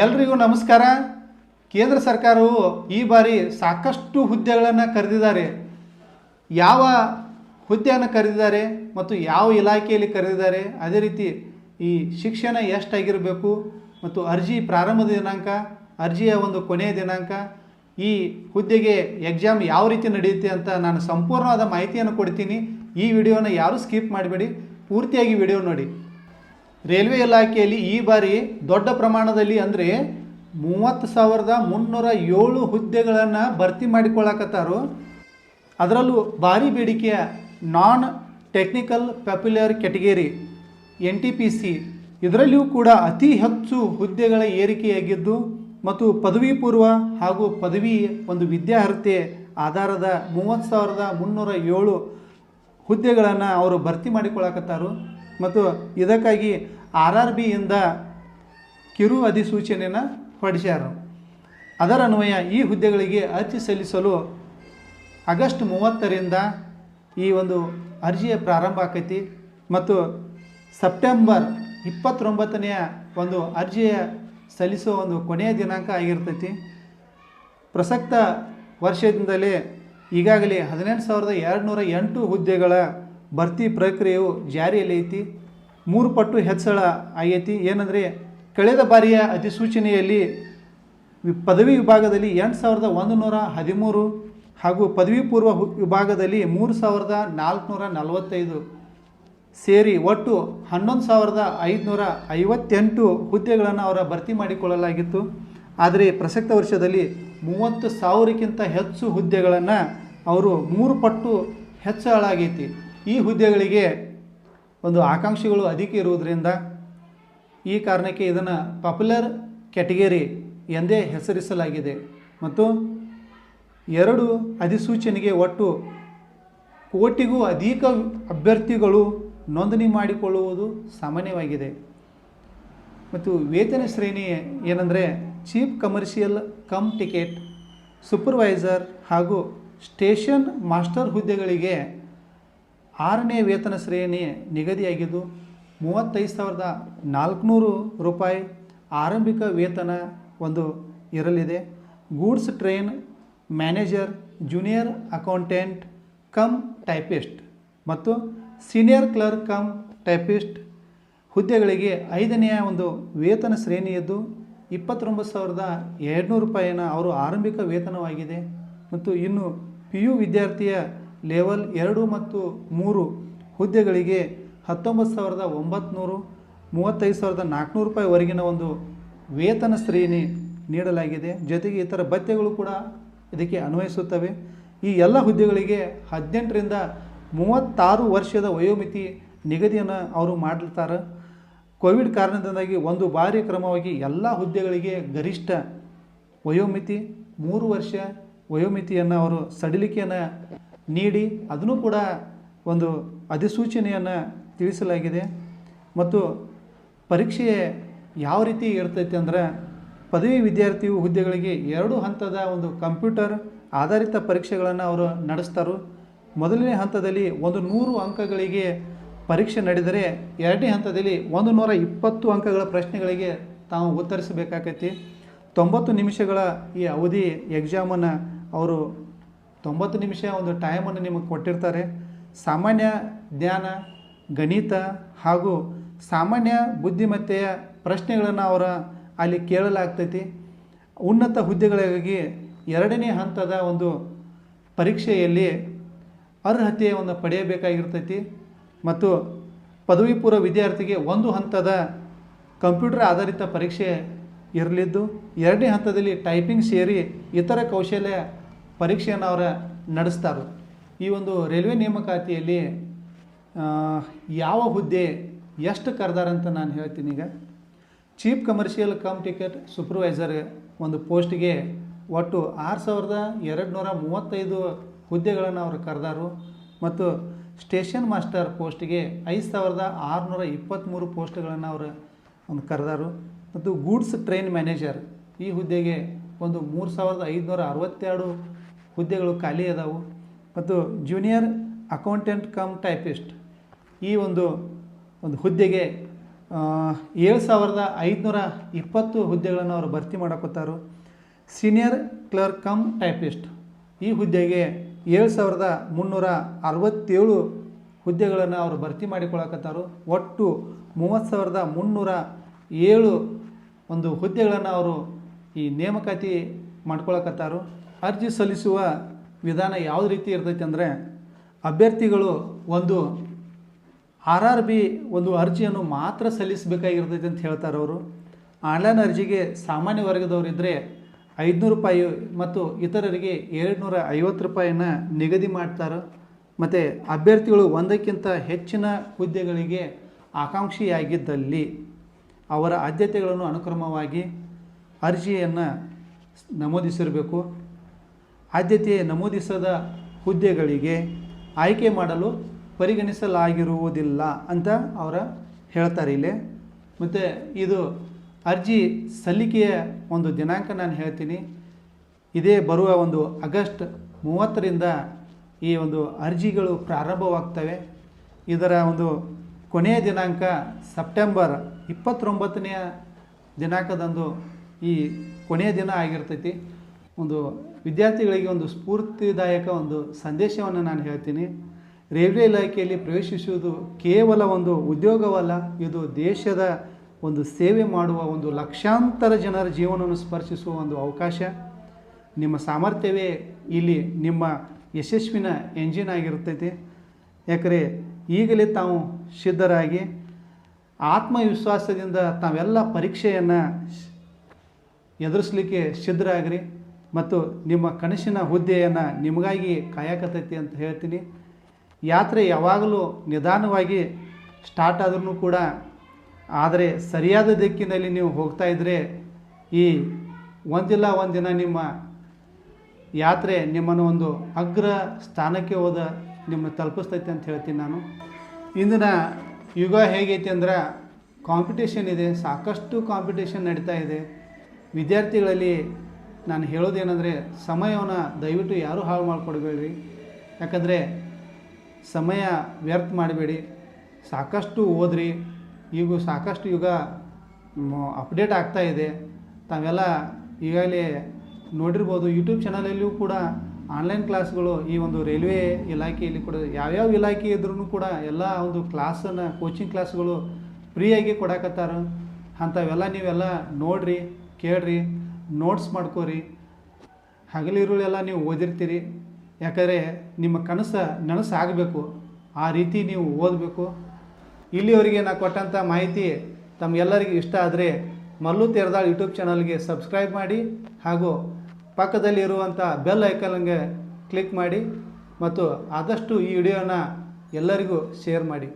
ಎಲ್ರಿಗೂ ನಮಸ್ಕಾರ. ಕೇಂದ್ರ ಸರ್ಕಾರವು ಈ ಬಾರಿ ಸಾಕಷ್ಟು ಹುದ್ದೆಗಳನ್ನು ಕರೆದಿದ್ದಾರೆ. ಯಾವ ಹುದ್ದೆಯನ್ನು ಕರೆದಿದ್ದಾರೆ ಮತ್ತು ಯಾವ ಇಲಾಖೆಯಲ್ಲಿ ಕರೆದಿದ್ದಾರೆ, ಅದೇ ರೀತಿ ಈ ಶಿಕ್ಷಣ ಎಷ್ಟಾಗಿರಬೇಕು ಮತ್ತು ಅರ್ಜಿ ಪ್ರಾರಂಭದ ದಿನಾಂಕ, ಅರ್ಜಿಯ ಒಂದು ಕೊನೆಯ ದಿನಾಂಕ, ಈ ಹುದ್ದೆಗೆ ಎಕ್ಸಾಮ್ ಯಾವ ರೀತಿ ನಡೆಯುತ್ತೆ ಅಂತ ನಾನು ಸಂಪೂರ್ಣವಾದ ಮಾಹಿತಿಯನ್ನು ಕೊಡ್ತೀನಿ. ಈ ವಿಡಿಯೋನ ಯಾರೂ ಸ್ಕಿಪ್ ಮಾಡಬೇಡಿ. ಪೂರ್ತಿಯಾಗಿ ವಿಡಿಯೋ ನೋಡಿ. ರೈಲ್ವೆ ಇಲಾಖೆಯಲ್ಲಿ ಈ ಬಾರಿ ದೊಡ್ಡ ಪ್ರಮಾಣದಲ್ಲಿ ಅಂದರೆ ಮೂವತ್ತು ಸಾವಿರದ ಮುನ್ನೂರ ಏಳು ಹುದ್ದೆಗಳನ್ನು ಭರ್ತಿ ಮಾಡಿಕೊಳ್ಳಕತ್ತಾರು. ಅದರಲ್ಲೂ ಭಾರಿ ಬೇಡಿಕೆಯ non technical popular category, N T P C, ಇದರಲ್ಲಿಯೂ ಕೂಡ ಅತಿ ಹೆಚ್ಚು ಹುದ್ದೆಗಳ ಏರಿಕೆಯಾಗಿದ್ದು ಮತ್ತು ಪದವಿ ಪೂರ್ವ ಹಾಗೂ ಪದವಿ ಒಂದು ವಿದ್ಯಾರ್ಹತೆ ಆಧಾರದ ಮೂವತ್ತು ಸಾವಿರದ ಮುನ್ನೂರ ಏಳು ಹುದ್ದೆಗಳನ್ನು ಅವರು ಭರ್ತಿ ಮಾಡಿಕೊಳ್ಳಕತ್ತಾರು. ಮತ್ತು ಇದಕ್ಕಾಗಿ ಆರ್ ಆರ್ ಬಿಯಿಂದ ಕಿರು ಅಧಿಸೂಚನೆಯನ್ನು ಹೊರಡಿಸ್ಯಾರ. ಅದರ ಅನ್ವಯ ಈ ಹುದ್ದೆಗಳಿಗೆ ಅರ್ಜಿ ಸಲ್ಲಿಸಲು ಆಗಸ್ಟ್ ಮೂವತ್ತರಿಂದ ಈ ಒಂದು ಅರ್ಜಿಯ ಪ್ರಾರಂಭ ಆಕೈತಿ ಮತ್ತು ಸೆಪ್ಟೆಂಬರ್ ಇಪ್ಪತ್ತೊಂಬತ್ತನೆಯ ಒಂದು ಅರ್ಜಿಯ ಸಲ್ಲಿಸುವ ಒಂದು ಕೊನೆಯ ದಿನಾಂಕ ಆಗಿರ್ತೈತಿ. ಪ್ರಸಕ್ತ ವರ್ಷದಿಂದಲೇ ಈಗಾಗಲೇ ಹದಿನೆಂಟು ಸಾವಿರದ ಎರಡುನೂರ ಎಂಟು ಹುದ್ದೆಗಳ ಭರ್ತಿ ಪ್ರಕ್ರಿಯೆಯು ಜಾರಿಯಲ್ಲಿ ಐತಿ. ಮೂರು ಪಟ್ಟು ಹೆಚ್ಚಳ ಆಗೈತಿ. ಏನಂದರೆ, ಕಳೆದ ಬಾರಿಯ ಅಧಿಸೂಚನೆಯಲ್ಲಿ ಪದವಿ ವಿಭಾಗದಲ್ಲಿ ಎಂಟು ಸಾವಿರದ ಒಂದು ನೂರ ಹದಿಮೂರು ಹಾಗೂ ಪದವಿ ಪೂರ್ವ ವಿಭಾಗದಲ್ಲಿ ಮೂರು ಸಾವಿರದ ನಾಲ್ಕುನೂರ ನಲವತ್ತೈದು ಸೇರಿ ಒಟ್ಟು ಹನ್ನೊಂದು ಸಾವಿರದ ಐದುನೂರ ಐವತ್ತೆಂಟು ಹುದ್ದೆಗಳನ್ನು ಅವರ ಭರ್ತಿ ಮಾಡಿಕೊಳ್ಳಲಾಗಿತ್ತು. ಆದರೆ, ಪ್ರಸಕ್ತ ವರ್ಷದಲ್ಲಿ ಮೂವತ್ತು ಸಾವಿರಕ್ಕಿಂತ ಹೆಚ್ಚು ಹುದ್ದೆಗಳನ್ನು ಅವರು ಮೂರು ಪಟ್ಟು ಹೆಚ್ಚಳಾಗೈತಿ. ಈ ಹುದ್ದೆಗಳಿಗೆ ಒಂದು ಆಕಾಂಕ್ಷಿಗಳು ಅಧಿಕ ಇರುವುದರಿಂದ ಈ ಕಾರಣಕ್ಕೆ ಇದನ್ನು ಪಾಪ್ಯುಲರ್ ಕ್ಯಾಟಗರಿ ಎಂದೇ ಹೆಸರಿಸಲಾಗಿದೆ. ಮತ್ತು ಎರಡು ಅಧಿಸೂಚನೆಗೆ ಒಟ್ಟು ಕೋಟಿಗೂ ಅಧಿಕ ಅಭ್ಯರ್ಥಿಗಳು ನೋಂದಣಿ ಮಾಡಿಕೊಳ್ಳುವುದು ಸಾಮಾನ್ಯವಾಗಿದೆ. ಮತ್ತು ವೇತನ ಶ್ರೇಣಿ ಏನಂದರೆ chief commercial cum ticket supervisor ಹಾಗೂ ಸ್ಟೇಷನ್ ಮಾಸ್ಟರ್ ಹುದ್ದೆಗಳಿಗೆ ಆರನೇ ವೇತನ ಶ್ರೇಣಿ ನಿಗದಿಯಾಗಿದ್ದು ಮೂವತ್ತೈದು ಸಾವಿರದ ನಾಲ್ಕುನೂರು ರೂಪಾಯಿ ಆರಂಭಿಕ ವೇತನ ಒಂದು ಇರಲಿದೆ. Goods train manager, junior accountant cum typist ಮತ್ತು ಸೀನಿಯರ್ ಕ್ಲರ್ಕ್ ಕಮ್ ಟೈಪಿಸ್ಟ್ ಹುದ್ದೆಗಳಿಗೆ ಐದನೆಯ ಒಂದು ವೇತನ ಶ್ರೇಣಿಯದ್ದು ಇಪ್ಪತ್ತೊಂಬತ್ತು ಸಾವಿರದ ಎರಡುನೂರು ರೂಪಾಯಿನ ಅವರು ಆರಂಭಿಕ ವೇತನವಾಗಿದೆ. ಮತ್ತು ಇನ್ನು ಪಿ ಯು ವಿದ್ಯಾರ್ಥಿಯ ಲೆವೆಲ್ ಎರಡು ಮತ್ತು ಮೂರು ಹುದ್ದೆಗಳಿಗೆ ಹತ್ತೊಂಬತ್ತು ಸಾವಿರದ ಒಂಬತ್ನೂರು, ಮೂವತ್ತೈದು ಸಾವಿರದ ನಾಲ್ಕುನೂರು ರೂಪಾಯಿವರೆಗಿನ ಒಂದು ವೇತನ ಶ್ರೇಣಿ ನೀಡಲಾಗಿದೆ. ಜೊತೆಗೆ ಇತರ ಭತ್ಯೆಗಳು ಕೂಡ ಇದಕ್ಕೆ ಅನ್ವಯಿಸುತ್ತವೆ. ಈ ಎಲ್ಲ ಹುದ್ದೆಗಳಿಗೆ ಹದಿನೆಂಟರಿಂದ ಮೂವತ್ತಾರು ವರ್ಷದ ವಯೋಮಿತಿ ನಿಗದಿಯನ್ನು ಅವರು ಮಾಡಿರ್ತಾರೆ. ಕೋವಿಡ್ ಕಾರಣದಿಂದಾಗಿ ಒಂದು ಬಾರಿ ಕ್ರಮವಾಗಿ ಎಲ್ಲ ಹುದ್ದೆಗಳಿಗೆ ಗರಿಷ್ಠ ವಯೋಮಿತಿ, ಮೂರು ವರ್ಷ ವಯೋಮಿತಿಯನ್ನು ಅವರು ಸಡಿಲಿಕೆಯನ್ನು ನೀಡಿ ಅದನ್ನು ಕೂಡ ಒಂದು ಅಧಿಸೂಚನೆಯನ್ನು ತಿಳಿಸಲಾಗಿದೆ. ಮತ್ತು ಪರೀಕ್ಷೆ ಯಾವ ರೀತಿ ಇರ್ತೈತೆ ಅಂದ್ರೆ ಪದವಿ ವಿದ್ಯಾರ್ಥಿಯು ಹುದ್ದೆಗಳಿಗೆ ಎರಡು ಹಂತದ ಒಂದು ಕಂಪ್ಯೂಟರ್ ಆಧಾರಿತ ಪರೀಕ್ಷೆಗಳನ್ನು ಅವರು ನಡೆಸ್ತಾರೆ. ಮೊದಲನೇ ಹಂತದಲ್ಲಿ ಒಂದು ನೂರು ಅಂಕಗಳಿಗೆ ಪರೀಕ್ಷೆ ನಡೆದರೆ ಎರಡನೇ ಹಂತದಲ್ಲಿ ಒಂದು ನೂರ ಇಪ್ಪತ್ತು ಅಂಕಗಳ ಪ್ರಶ್ನೆಗಳಿಗೆ ತಾವು ಉತ್ತರಿಸಬೇಕಾಗೈತಿ. ತೊಂಬತ್ತು ನಿಮಿಷಗಳ ಈ ಅವಧಿ ಎಕ್ಸಾಮನ್ನು ಅವರು ತೊಂಬತ್ತು ನಿಮಿಷ ಒಂದು ಟೈಮನ್ನು ನಿಮಗೆ ಕೊಟ್ಟಿರ್ತಾರೆ. ಸಾಮಾನ್ಯ ಜ್ಞಾನ ಗಣಿತ ಹಾಗೂ ಸಾಮಾನ್ಯ ಬುದ್ಧಿಮತ್ತೆಯ ಪ್ರಶ್ನೆಗಳನ್ನು ಅವರ ಅಲ್ಲಿ ಕೇಳಲಾಗ್ತೈತಿ. ಉನ್ನತ ಹುದ್ದೆಗಳಿಗಾಗಿ ಎರಡನೇ ಹಂತದ ಒಂದು ಪರೀಕ್ಷೆಯಲ್ಲಿ ಅರ್ಹತೆಯನ್ನು ಪಡೆಯಬೇಕಾಗಿರ್ತೈತಿ. ಮತ್ತು ಪದವಿ ಪೂರ್ವ ವಿದ್ಯಾರ್ಥಿಗೆ ಒಂದು ಹಂತದ ಕಂಪ್ಯೂಟರ್ ಆಧಾರಿತ ಪರೀಕ್ಷೆ ಇರಲಿದ್ದು, ಎರಡನೇ ಹಂತದಲ್ಲಿ ಟೈಪಿಂಗ್ ಸೇರಿ ಇತರ ಕೌಶಲ್ಯ ಪರೀಕ್ಷೆಯನ್ನು ಅವರ ನಡೆಸ್ತಾರೆ. ಈ ಒಂದು ರೈಲ್ವೆ ನೇಮಕಾತಿಯಲ್ಲಿ ಯಾವ ಹುದ್ದೆ ಎಷ್ಟು ಕರೆದಾರಂತ ನಾನು ಹೇಳ್ತೀನಿ ಈಗ. Chief commercial cum ticket supervisor ಒಂದು ಪೋಸ್ಟ್ಗೆ ಒಟ್ಟು ಆರು ಸಾವಿರದ ಎರಡು ನೂರ ಮೂವತ್ತೈದು ಹುದ್ದೆಗಳನ್ನು ಅವರು ಕರೆದಾರು ಮತ್ತು ಸ್ಟೇಷನ್ ಮಾಸ್ಟರ್ ಪೋಸ್ಟ್ಗೆ ಐದು ಸಾವಿರದ ಆರುನೂರ ಇಪ್ಪತ್ತ್ಮೂರು ಪೋಸ್ಟ್ಗಳನ್ನು ಅವರು ಒಂದು ಕರೆದಾರು. ಮತ್ತು ಗೂಡ್ಸ್ ಟ್ರೈನ್ ಮ್ಯಾನೇಜರ್ ಈ ಹುದ್ದೆಗೆ ಒಂದು ಮೂರು ಸಾವಿರದ ಐದುನೂರ ಅರವತ್ತೆರಡು ಹುದ್ದೆಗಳು ಖಾಲಿ ಅದಾವು. ಮತ್ತು ಜೂನಿಯರ್ ಅಕೌಂಟೆಂಟ್ ಕಮ್ ಟೈಪಿಸ್ಟ್ ಈ ಒಂದು ಒಂದು ಹುದ್ದೆಗೆ ಏಳು ಸಾವಿರದ ಐದುನೂರ ಇಪ್ಪತ್ತು ಹುದ್ದೆಗಳನ್ನು ಅವರು ಭರ್ತಿ ಮಾಡಕೊತ್ತಾರು. ಸೀನಿಯರ್ ಕ್ಲರ್ಕ್ ಕಮ್ ಟೈಪಿಸ್ಟ್ ಈ ಹುದ್ದೆಗೆ ಏಳು ಸಾವಿರದ ಮುನ್ನೂರ ಅರವತ್ತೇಳು ಹುದ್ದೆಗಳನ್ನು ಅವರು ಭರ್ತಿ ಮಾಡಿಕೊಳ್ಳಕತ್ತಾರು ಒಟ್ಟು ಮೂವತ್ತು ಸಾವಿರದ ಮುನ್ನೂರ ಏಳು ಒಂದು ಹುದ್ದೆಗಳನ್ನು ಅವರು ಈ ನೇಮಕಾತಿ ಮಾಡ್ಕೊಳಕತ್ತಾರು. ಅರ್ಜಿ ಸಲ್ಲಿಸುವ ವಿಧಾನ ಯಾವ ರೀತಿ ಇರ್ತೈತೆ ಅಂದರೆ ಅಭ್ಯರ್ಥಿಗಳು ಒಂದು ಆರ್ ಆರ್ ಬಿ ಒಂದು ಅರ್ಜಿಯನ್ನು ಮಾತ್ರ ಸಲ್ಲಿಸಬೇಕಾಗಿರ್ತೈತೆ ಅಂತ ಹೇಳ್ತಾರೆ ಅವರು. ಆನ್ಲೈನ್ ಅರ್ಜಿಗೆ ಸಾಮಾನ್ಯ ವರ್ಗದವರಿದ್ದರೆ ಐದುನೂರು ರೂಪಾಯಿ ಮತ್ತು ಇತರರಿಗೆ ಏಳ್ನೂರ ಐವತ್ತು ರೂಪಾಯಿನ ನಿಗದಿ ಮಾಡ್ತಾರೆ. ಮತ್ತು ಅಭ್ಯರ್ಥಿಗಳು ಒಂದಕ್ಕಿಂತ ಹೆಚ್ಚಿನ ಹುದ್ದೆಗಳಿಗೆ ಆಕಾಂಕ್ಷಿಯಾಗಿದ್ದಲ್ಲಿ ಅವರ ಆದ್ಯತೆಗಳನ್ನು ಅನುಕ್ರಮವಾಗಿ ಅರ್ಜಿಯನ್ನು ನಮೂದಿಸಿರಬೇಕು. ಆದ್ಯತೆ ನಮೂದಿಸದ ಹುದ್ದೆಗಳಿಗೆ ಆಯ್ಕೆ ಮಾಡಲು ಪರಿಗಣಿಸಲಾಗಿರುವುದಿಲ್ಲ ಅಂತ ಅವರ ಹೇಳ್ತಾರೆ ಇಲ್ಲಿ. ಮತ್ತು ಇದು ಅರ್ಜಿ ಸಲ್ಲಿಕೆಯ ಒಂದು ದಿನಾಂಕ ನಾನು ಹೇಳ್ತೀನಿ. ಇದೇ ಬರುವ ಒಂದು ಆಗಸ್ಟ್ ಮೂವತ್ತರಿಂದ ಈ ಒಂದು ಅರ್ಜಿಗಳು ಪ್ರಾರಂಭವಾಗ್ತವೆ. ಇದರ ಒಂದು ಕೊನೆಯ ದಿನಾಂಕ ಸೆಪ್ಟೆಂಬರ್ ಇಪ್ಪತ್ತೊಂಬತ್ತನೆಯ ದಿನಾಂಕದಂದು ಈ ಕೊನೆಯ ದಿನ ಆಗಿರ್ತೈತಿ. ಒಂದು ವಿದ್ಯಾರ್ಥಿಗಳಿಗೆ ಒಂದು ಸ್ಫೂರ್ತಿದಾಯಕ ಒಂದು ಸಂದೇಶವನ್ನು ನಾನು ಹೇಳ್ತೀನಿ. ರೈಲ್ವೆ ಇಲಾಖೆಯಲ್ಲಿ ಪ್ರವೇಶಿಸುವುದು ಕೇವಲ ಒಂದು ಉದ್ಯೋಗವಲ್ಲ, ಇದು ದೇಶದ ಒಂದು ಸೇವೆ ಮಾಡುವ ಒಂದು ಲಕ್ಷಾಂತರ ಜನರ ಜೀವನವನ್ನು ಸ್ಪರ್ಶಿಸುವ ಒಂದು ಅವಕಾಶ. ನಿಮ್ಮ ಸಾಮರ್ಥ್ಯವೇ ಇಲ್ಲಿ ನಿಮ್ಮ ಯಶಸ್ವಿನ ಎಂಜಿನ್ ಆಗಿರ್ತೈತಿ. ಯಾಕಂದರೆ ಈಗಲೇ ತಾವು ಸಿದ್ಧರಾಗಿ ಆತ್ಮವಿಶ್ವಾಸದಿಂದ ತಾವೆಲ್ಲ ಪರೀಕ್ಷೆಯನ್ನು ಎದುರಿಸಲಿಕ್ಕೆ ಸಿದ್ಧರಾಗ್ರಿ. ಮತ್ತು ನಿಮ್ಮ ಕನಸಿನ ಹುದ್ದೆಯನ್ನು ನಿಮಗಾಗಿ ಕಾಯಕತೈತಿ ಅಂತ ಹೇಳ್ತೀನಿ. ಯಾತ್ರೆ ಯಾವಾಗಲೂ ನಿಧಾನವಾಗಿ ಸ್ಟಾರ್ಟ್ ಆದ್ರೂ ಕೂಡ, ಆದರೆ ಸರಿಯಾದ ದಿಕ್ಕಿನಲ್ಲಿ ನೀವು ಹೋಗ್ತಾ ಇದ್ದರೆ ಈ ಒಂದಿಲ್ಲ ಒಂದಿನ ನಿಮ್ಮ ಯಾತ್ರೆ ನಿಮ್ಮನ್ನು ಒಂದು ಅಗ್ರ ಸ್ಥಾನಕ್ಕೆ ಹೋದ ನಿಮ್ಮನ್ನು ತಲುಪಿಸ್ತೈತೆ ಅಂತ ಹೇಳ್ತೀನಿ ನಾನು. ಇಂದಿನ ಯುಗ ಹೇಗೈತಿ ಅಂದ್ರೆ ಕಾಂಪಿಟೇಷನ್ ಇದೆ, ಸಾಕಷ್ಟು ಕಾಂಪಿಟೇಷನ್ ನಡೀತಾ ಇದೆ. ವಿದ್ಯಾರ್ಥಿಗಳಲ್ಲಿ ನಾನು ಹೇಳೋದೇನೆಂದರೆ ಸಮಯವನ್ನು ದಯವಿಟ್ಟು ಯಾರೂ ಹಾಳು ಮಾಡಿಕೊಡ್ಬೇಡ್ರಿ. ಯಾಕಂದರೆ ಸಮಯ ವ್ಯರ್ಥ ಮಾಡಬೇಡಿ. ಸಾಕಷ್ಟು ಓದ್ರಿ. ಈಗ ಸಾಕಷ್ಟು ಯುಗ ಅಪ್ಡೇಟ್ ಆಗ್ತಾ ಇದೆ. ತಾವೆಲ್ಲ ಈಗಾಗಲೇ ನೋಡಿರ್ಬೋದು, ಯೂಟ್ಯೂಬ್ ಚಾನಲಲ್ಲಿಯೂ ಕೂಡ ಆನ್ಲೈನ್ ಕ್ಲಾಸ್ಗಳು ಈ ಒಂದು ರೈಲ್ವೆ ಇಲಾಖೆಯಲ್ಲಿ ಕೂಡ ಯಾವ್ಯಾವ ಇಲಾಖೆ ಇದ್ರೂ ಕೂಡ ಎಲ್ಲ ಒಂದು ಕ್ಲಾಸನ್ನು, ಕೋಚಿಂಗ್ ಕ್ಲಾಸ್ಗಳು ಫ್ರೀಯಾಗಿ ಕೊಡಕತ್ತಾರ. ಅಂಥವೆಲ್ಲ ನೀವೆಲ್ಲ ನೋಡ್ರಿ, ಕೇಳ್ರಿ. ನೋಟ್ಸ್ ಮಾಡ್ಕೋರಿ. ಹಗಲಿರುಳೆಲ್ಲ ನೀವು ಓದಿರ್ತೀರಿ. ಯಾಕಂದರೆ ನಿಮ್ಮ ಕನಸು ನನಸು ಆಗಬೇಕು ಆ ರೀತಿ ನೀವು ಓದಬೇಕು. ಇಲ್ಲಿಯವರಿಗೆ ನಾನು ಕೊಟ್ಟಂಥ ಮಾಹಿತಿ ತಮಗೆಲ್ಲರಿಗೂ ಇಷ್ಟ ಆದರೆ ಮಲ್ಲು ತೆರೆದಾಳ್ ಯೂಟ್ಯೂಬ್ ಚಾನಲ್ಗೆ ಸಬ್ಸ್ಕ್ರೈಬ್ ಮಾಡಿ ಹಾಗೂ ಪಕ್ಕದಲ್ಲಿರುವಂಥ ಬೆಲ್ ಐಕನ್ಗೆ ಕ್ಲಿಕ್ ಮಾಡಿ ಮತ್ತು ಆದಷ್ಟು ಈ ವಿಡಿಯೋನ ಎಲ್ಲರಿಗೂ ಶೇರ್ ಮಾಡಿ.